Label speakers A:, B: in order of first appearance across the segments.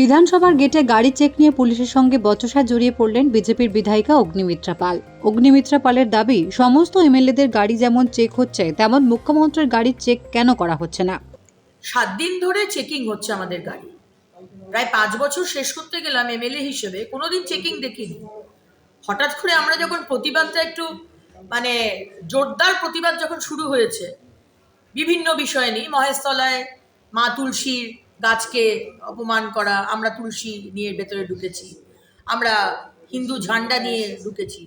A: বিধানসভার গেটে গাড়ি চেক নিয়ে পুলিশের সঙ্গে বচসা জড়িয়ে পড়লেন বিজেপির বিধায়িকা অগ্নিমিত্রা পাল। অগ্নিমিত্রা পালের দাবি, সমস্ত এমএলএদের গাড়ি যেমন চেক হচ্ছে, তেমন মুখ্যমন্ত্রীর গাড়ির চেক কেন করা হচ্ছে না?
B: সাত দিন ধরে চেকিং হচ্ছে আমাদের গাড়ি। প্রায় পাঁচ বছর শেষ করতে গেলাম এমএলএ হিসেবে, কোনোদিন চেকিং দেখিনি। হঠাৎ করে আমরা যখন প্রতিবাদটা একটু মানে জোরদার প্রতিবাদ যখন শুরু হয়েছে, বিভিন্ন বিষয় নিয়ে, মহেশতলায়, মা তুলসীর গাছকে অপমান করা, আমরা তুলসী নিয়ে ভেতরে ঢুকেছি, আমরা হিন্দু ঝান্ডা নিয়ে ঢুকেছি।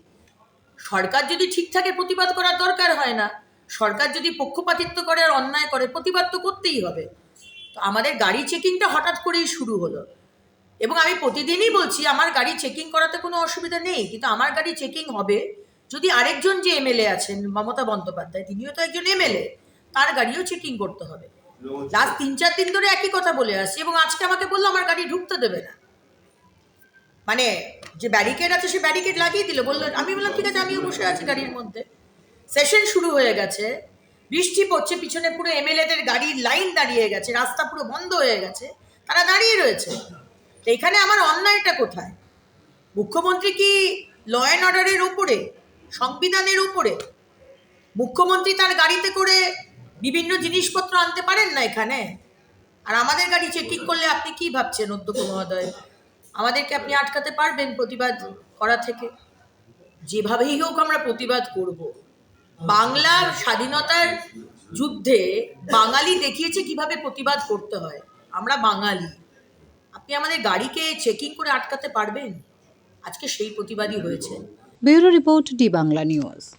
B: সরকার যদি ঠিকঠাকে প্রতিবাদ করার দরকার হয় না, সরকার যদি পক্ষপাতিত্ব করে আর অন্যায় করে, প্রতিবাদ তো করতেই হবে। তো আমাদের গাড়ি চেকিংটা হঠাৎ করেই শুরু হলো। এবং আমি প্রতিদিনই বলছি, আমার গাড়ি চেকিং করাতে কোনো অসুবিধা নেই, কিন্তু আমার গাড়ি চেকিং হবে যদি আরেকজন যে এমএলএ আছেন, মমতা বন্দ্যোপাধ্যায়, তিনিও তো একজন এমএলএ, তার গাড়িও চেকিং করতে হবে। লাস্ট তিন, চার দিন ধরে একই কথা বলে আসছি এবং আজকে আমাকে বলল আমার গাড়ি ঢুকতে দেবে না। মানে যে ব্যারিকেড আছে সে ব্যারিকেড লাগিয়ে দিল। বলল, আমি বললাম, ঠিক আছে, আমিও বসে আছি গাড়ির মধ্যে। সেশন শুরু হয়ে গেছে, বৃষ্টি পড়ছে, পিছনে পুরো এমএলএদের গাড়ির লাইন দাঁড়িয়ে গেছে, রাস্তা পুরো বন্ধ হয়ে গেছে, তারা দাঁড়িয়ে রয়েছে। তো এখানে আমার অন্যায়টা কোথায়? মুখ্যমন্ত্রী কি ল অ্যান্ড অর্ডারের ওপরে সংবিধানের উপরে? মুখ্যমন্ত্রী তার গাড়িতে করে বিভিন্ন জিনিসপত্র আনতে পারেন না এখানে? আর আমাদের গাড়ি চেকিং করলে আপনি কি ভাবছেন অধ্যক্ষ মহোদয়? আমাদেরকে আপনি আটকাতে পারবেন প্রতিবাদ করা থেকে। যেভাবেই হোক আমরা প্রতিবাদ করব। বাংলার স্বাধীনতার যুদ্ধে বাঙালি দেখিয়েছে কীভাবে প্রতিবাদ করতে হয়। আমরা বাঙালি। আপনি আমাদের গাড়িকে চেকিং করে আটকাতে পারবেন? আজকে সেই প্রতিবাদই হয়েছে।
A: Bureau report D Bangla news.